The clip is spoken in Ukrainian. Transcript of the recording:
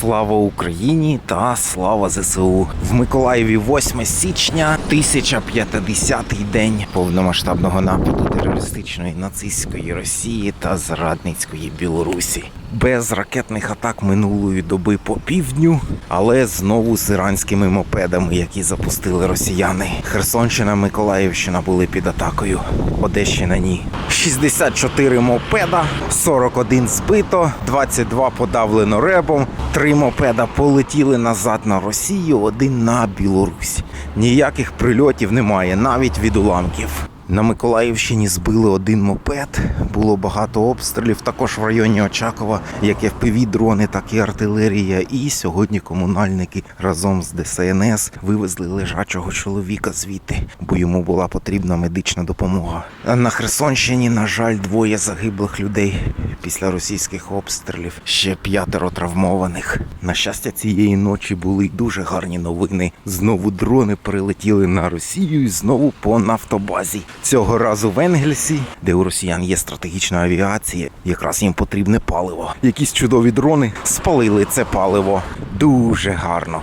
Слава Україні та слава ЗСУ в Миколаєві 8 січня, 1050-й день повномасштабного нападу терористичної нацистської Росії та зрадницької Білорусі. Без ракетних атак минулої доби по півдню, але знову з іранськими мопедами, які запустили росіяни. Херсонщина, Миколаївщина були під атакою. Одещина ні. 64 мопеда, 41 збито, 22 подавлено ребом, 3 мопеда полетіли назад на Росію, один на Білорусь. Ніяких прильотів немає, навіть від уламків. На Миколаївщині збили один мопед, було багато обстрілів. Також в районі Очакова, як fpv дрони, так і артилерія. І сьогодні комунальники разом з ДСНС вивезли лежачого чоловіка звідти, бо йому була потрібна медична допомога. На Херсонщині, на жаль, двоє загиблих людей після російських обстрілів. Ще п'ятеро травмованих. На щастя, цієї ночі були дуже гарні новини. Знову дрони прилетіли на Росію і знову по нафтобазі. Цього разу в Енгельсі, де у росіян є стратегічна авіація, якраз їм потрібне паливо. Якісь чудові дрони спалили це паливо. Дуже гарно.